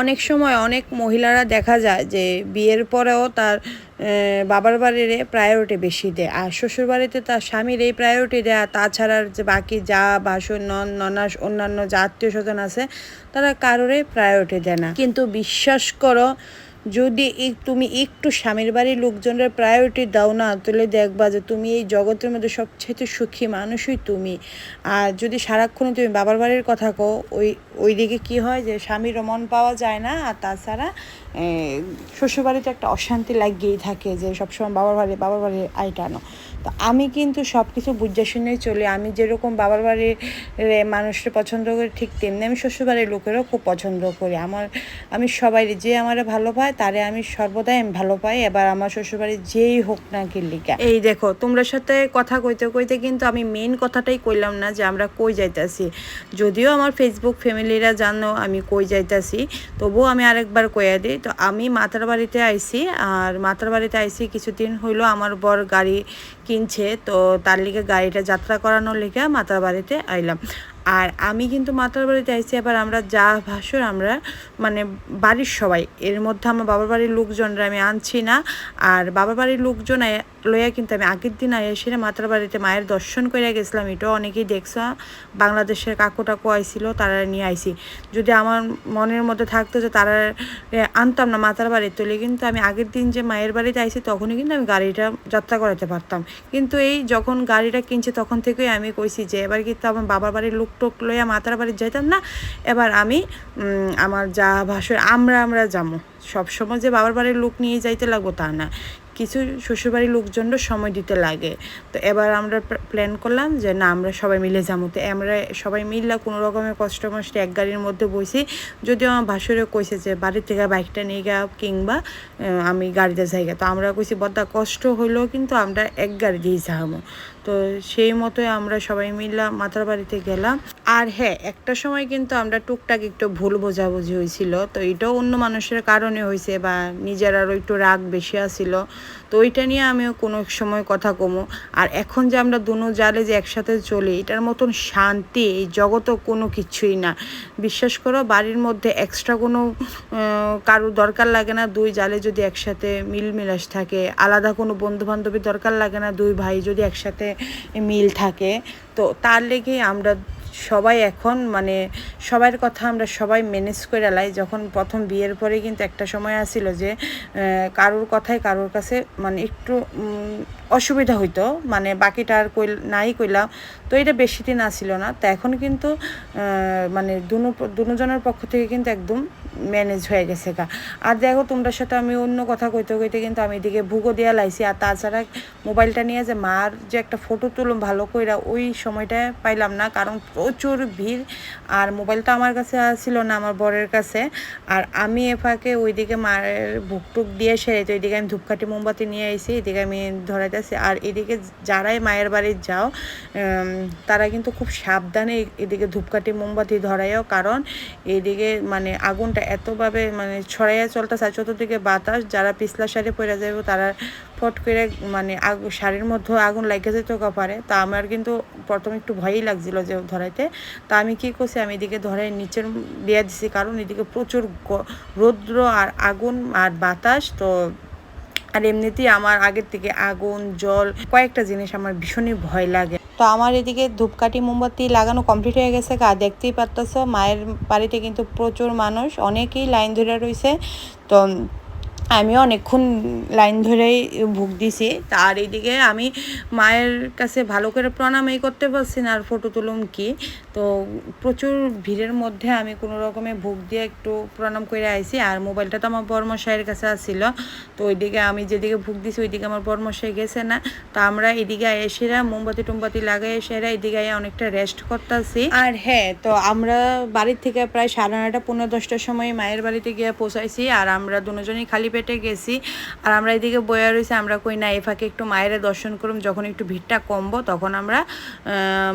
অনেক সময় অনেক মহিলারা দেখা যায় যে বিয়ের পরেও তার বাবার বাড়ির প্রায়োরিটি বেশি দেয়। আর শ্বশুর বাড়িতে তার স্বামীর এই প্রায়োরিটি দেয়। আর যে বাকি যা বাসন, নন, ননাস, অন্যান্য যা আত্মীয় স্বজন আছে, তারা কারোরই প্রায়োরিটি দেয় না। কিন্তু বিশ্বাস করো যদি তুমি একটু স্বামীর বাড়ির লোকজনের প্রায়োরিটি দাও না, তাহলে দেখবা যে তুমি এই জগতের মধ্যে সবচেয়ে সুখী মানুষই তুমি। আর যদি সারাক্ষণ তুমি বাবার বাড়ির কথা কও, ওই ওই দিকে কী হয় যে স্বামীরও মন পাওয়া যায় না, আর তাছাড়া শ্বশুরবাড়িতে একটা অশান্তি লাগিয়েই থাকে যে সবসময় বাবার বাড়ি, বাবার বাড়ির আইটা আনো। তো আমি কিন্তু সব কিছু বুঝে শুনেই চলি। আমি যেরকম বাবার বাড়ির মানুষের পছন্দ করি, ঠিক তেমনি আমি শ্বশুরবাড়ির লোকেরও খুব পছন্দ করি। আমার আমি সবাই যে আমার ভালো পায় তারে আমি সর্বদাই আমি ভালো পাই। এবার আমার শ্বশুরবাড়ি যেই হোক না কি লিগা এই দেখো, তোমরা সাথে কথা কইতে কইতে কিন্তু আমি মেন কথাটাই কইলাম না যে আমরা কই যাইতাছি। যদিও আমার ফেসবুক ফ্যামিলিরা জানো আমি কই যাইতাছি, তবুও আমি আরেকবার কইয়া দিই। তো আমি মাতার বাড়িতে আইছি আর মাতার বাড়িতে আইছি কিছুদিন হইল আমার বর গাড়ি কিনছে, তো তার লিগে গাড়িটা যাত্রা করানোর লিগে মাতার বাড়িতে আইলাম। আর আমি কিন্তু মাতার বাড়ি চাইছি আবার আমরা যা ভাসুর আমরা মানে বাড়ির সবাই। এর মধ্যে আমার বাবার বাড়ির লোকজনরা আমি আনছি না। আর বাবার বাড়ির লোকজন লইয়া কিন্তু আমি আগের দিন এসে মাতার বাড়িতে মায়ের দর্শন করে গেছিলাম, এটাও অনেকেই দেখছ। বাংলাদেশের কাকু টাকু আইছিল, তারা নিয়ে আইছি। যদি আমার মনের মধ্যে থাকতো যে তারা আনতাম না মাতার বাড়ির তুলে কিন্তু আমি আগের দিন যে মায়ের বাড়িতে আইছি, তখনই কিন্তু আমি গাড়িটা যাত্রা করাতে পারতাম। কিন্তু এই যখন গাড়িটা কিনছে, তখন থেকেই আমি কইছি যে, এবার কিন্তু আমার বাবার বাড়ির লোক টোক লইয়া মাতার বাড়ি যাইতাম না, এবার আমি আমার যা ভাসুর আমরা আমরা যাব সবসময় যে বাবার বাড়ির লোক নিয়ে যাইতে লাগবো তা না। কিছু শ্বশুরবাড়ির লোকজনও সময় দিতে লাগে। তো এবার আমরা প্ল্যান করলাম যে না, আমরা সবাই মিলে যাব। তো আমরা সবাই মিললা কোনো রকমের কষ্ট মষ্ট এক গাড়ির মধ্যে বসি যদিও আমার ভাসুরে কইছে যে বাড়ি থেকে বাইকটা নিয়ে গা কিংবা আমি গাড়িতে যাই। তো আমরা কইছি, বদ্দা, কষ্ট হইলেও কিন্তু আমরা এক গাড়ি দিয়ে যাব। তো সেই মতোই আমরা সবাই মিললাম মাথার বাড়িতে গেলাম। আর হ্যাঁ একটা সময় কিন্তু আমরা টুকটাক একটু ভুল বোঝাবুঝি হয়েছিল তো এটাও অন্য মানুষের কারণে হয়েছে বা নিজের আরও একটু রাগ বেশি আসছিল তো ওইটা নিয়ে আমিও কোনো এক সময় কথা কমো। আর এখন যে আমরা দুনো জালে যে একসাথে চলি, এটার মতন শান্তি এই জগতও কোনো কিছুই না। বিশ্বাস করো, বাড়ির মধ্যে এক্সট্রা কোনো কারোর দরকার লাগে না। দুই জালে যদি একসাথে মিলমিলাস থাকে, আলাদা কোনো বন্ধু বান্ধবীর দরকার লাগে না। দুই ভাই যদি একসাথে মিল থাকে, তো তার লেগে আমরা সবাই এখন মানে সবার কথা আমরা সবাই ম্যানেজ করে লাই। যখন প্রথম বিয়ের পরে কিন্তু একটা সময় আসছিল যে কারোর কথাই কারোর কাছে মানে একটু অসুবিধা হইতো মানে বাকিটা আর কই নাই কইলাম। তো এটা বেশি দিন আসছিল না। তো এখন কিন্তু মানে দুনো, দুজনের পক্ষ থেকে কিন্তু একদম ম্যানেজ হয়ে গেছে গা। আর দেখো, তোমরা সাথে আমি অন্য কথা কইতে কইতে কিন্তু আমি এদিকে ভুগো দেওয়া লাইছি। আর তাছাড়া মোবাইলটা নিয়ে যে মার যে একটা ফটো তুলুম ভালো কইরা, ওই সময়টা পাইলাম না। কারণ প্রচুর ভিড়। আর মোবাইলটা আমার কাছে ছিল না, আমার বরের কাছে। আর আমি এ ফাঁকে ওইদিকে মায়ের ভুক টুক দিয়ে সেরে, তো এদিকে আমি ধূপকাঠি মোমবাতি নিয়ে আইছি। এদিকে আমি ধরাইতেছি আর এদিকে যারাই মায়ের বাড়ি যাও তারা কিন্তু খুব সাবধানে এদিকে ধূপকাঠি, মোমবাতি ধরাইও কারণ এদিকে মানে আগুনটা এতভাবে মানে ছড়াইয়া চলতেছে চতুর্দিকে বাতাস, যারা পিছলা শাড়ি পরে যাবে তারা ফট করে মানে আগ- শাড়ির মধ্যে আগুন লাগে যেতে পারে। তা আমার কিন্তু প্রথমে একটু ভয়ই লাগছিল যে ধরাইতে। তা আমি কি করছি, আমি এদিকে ধরাই নিচের দিয়ে দিছি। কারণ এদিকে প্রচুর রৌদ্র আর আগুন আর বাতাস। তো আর এমনিতেই আমার আগের থেকে আগুন, জল, কয়েকটা জিনিস আমার ভীষণই ভয় লাগে। তো আমার এদিকে ধূপকাঠি, মোমবাতি লাগানো কমপ্লিট হয়ে গেছে। কা দেখতেই পারতেছ, মায়ের বাড়িতে কিন্তু প্রচুর মানুষ, অনেকেই লাইন ধরে রয়েছে। তো আমি অনেকক্ষণ লাইন ধরেই ভুগ দিছি। তার এইদিকে আমি মায়ের কাছে ভালো করে প্রণাম এই করতে পারছি না, আর ফটো তুলুম কি? তো প্রচুর ভিড়ের মধ্যে আমি কোনো রকমে ভোগ দিয়ে একটু প্রণাম করে আইছি, আর মোবাইলটা তো আমার বর্মশাইয়ের কাছে আসছিল তো ওইদিকে আমি যেদিকে ভোগ দিছি ওইদিকে আমার বর্মশাই গেছে না। তা আমরা এদিকে এসেরা মোমবাতি টুমবাতি লাগাই এসেরা এদিকে অনেকটা রেস্ট করতেছি। আর হ্যাঁ তো আমরা বাড়ির থেকে প্রায় সাড়ে নয়টা পনেরো দশটার সময় মায়ের বাড়িতে গিয়ে পৌঁছাইছি, আর আমরা দুজনেই খালি পেটে গেছি। আর আমরা এদিকে বইয়া রয়েছে আমরা কই না এ ফাঁকে একটু মায়ের দর্শন করুম, যখন একটু ভিড়টা কমবো তখন আমরা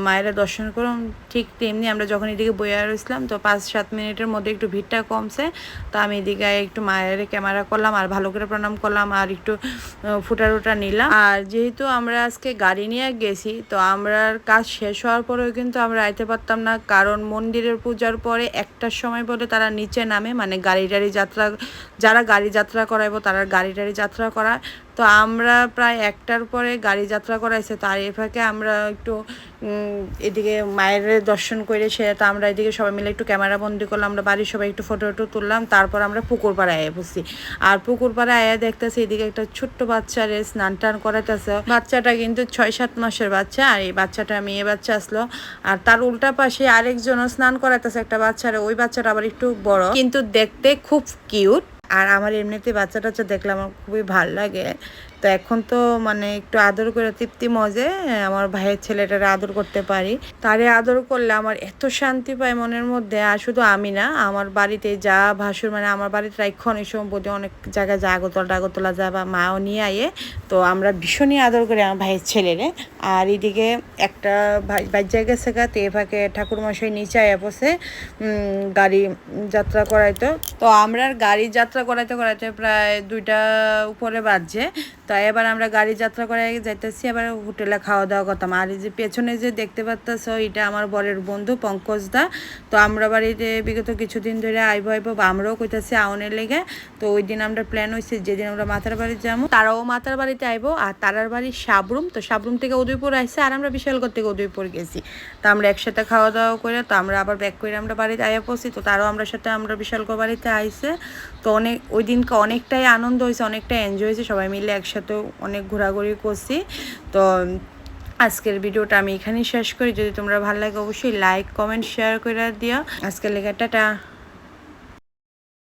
মায়ের দর্শন করুম। ঠিক তেমনি আমরা যখন এদিকে বইয়া রয়েছিলাম তো পাঁচ সাত মিনিটের মধ্যে একটু ভিড়টা কমছে। তো আমি এদিকে একটু মায়ের ক্যামেরা করলাম, আর ভালো করে প্রণাম করলাম, আর একটু ফুটা নিলাম। আর যেহেতু আমরা আজকে গাড়ি নিয়ে গেছি, তো আমরা কাজ শেষ হওয়ার পরেও কিন্তু আমরা আইতে পারতাম না। কারণ মন্দিরের পূজার পরে একটার সময় বলে তারা নিচে নামে মানে গাড়ি টাড়ি যাত্রা, যারা গাড়ি যাত্রা করাইবো, তারা গাড়ি টাড়ি যাত্রা করা তো আমরা প্রায় একটার পরে গাড়ি যাত্রা করাইছে তার এ ফাঁকে আমরা একটু এদিকে মায়ের দর্শন করে সে, তা আমরা এদিকে সবাই মিলে একটু ক্যামেরা বন্দি করলাম, আমরা বাড়ির সবাই একটু ফটো টটো তুললাম, তারপর আমরা পুকুর পাড়ে আয়া বসছি আর পুকুর পাড়ে আয়া দেখতেছি এদিকে একটা ছোট্ট বাচ্চারে স্নান টান করাইতেছে। বাচ্চাটা কিন্তু ছয় সাত মাসের বাচ্চা, আর এই বাচ্চাটা মেয়ে বাচ্চা আসলো। আর তার উল্টা পাশে আরেকজনও স্নান করাইতেছে, একটা বাচ্চারে, ওই বাচ্চাটা আবার একটু বড়। কিন্তু দেখতে খুব কিউট আর আমার এমনিতে বাচ্চা টাচ্চা দেখলে আমার খুবই ভালো লাগে। তো এখন তো মানে একটু আদর করে তৃপ্তি মজে, আমার ভাইয়ের ছেলেটার আদর করতে পারি। তারে আদর করলে আমার এত শান্তি পায় মনের মধ্যে, আর শুধু আমি না, আমার বাড়িতে যা ভাসুর মানে আমার বাড়িতে রাইক্ষণ এই সম্পত্তি অনেক জায়গায় যা আগরতলা, টাগরতলা যা বা মাও নিয়ে আয়ে, তো আমরা ভীষণই আদর করি আমার ভাইয়ের ছেলেরে। আর এদিকে একটা ভাই ভাই জায়গা শেখা তে ফাঁকে ঠাকুরমশাই নিচে আয়া বসে গাড়ি যাত্রা করাইতো। তো আমরা গাড়ি যাত্রা করাইতে করাইতে প্রায় দুইটা উপরে বাজছে। তো এবার আমরা গাড়ি যাত্রা করে যাইতেছি, এবার হোটেলে খাওয়া দাওয়া করতাম। আর এই যে পেছনে যে দেখতে পাচ্ছ এটা আমার বরের বন্ধু পঙ্কজ দা। তো আমরা বাড়িতে বিগত কিছুদিন ধরে আইব আইব বা আমরাও কইতাছি আউনের লেগে। তো ওই দিন আমরা প্ল্যান হয়েছে যেদিন আমরা মাথার বাড়ি যাব তারাও মাথার বাড়িতে আইবো আর তারার বাড়ি সাবরুম। তো সাবরুম থেকে উদয়পুর আসছে আর আমরা বিশালগড় থেকে উদয়পুর গেছি। তো আমরা একসাথে খাওয়া দাওয়া করে, তো আমরা আবার ব্যাক করে আমরা বাড়িতে আয়া পড়ছি তো তারাও আমরা সাথে আমরা বিশালগড় বাড়িতে আইসে তো অনেক, ওই দিনকে অনেকটাই আনন্দ হয়েছে অনেকটাই এনজয় হয়েছে সবাই মিলে একসাথে অনেক ঘোরাঘুরি করছি। তো আজকের ভিডিওটা আমি এখানেই শেষ করি। যদি তোমরা ভালো লাগে অবশ্যই লাইক কমেন্ট শেয়ার করে দিও। আজকের লেগে টাটা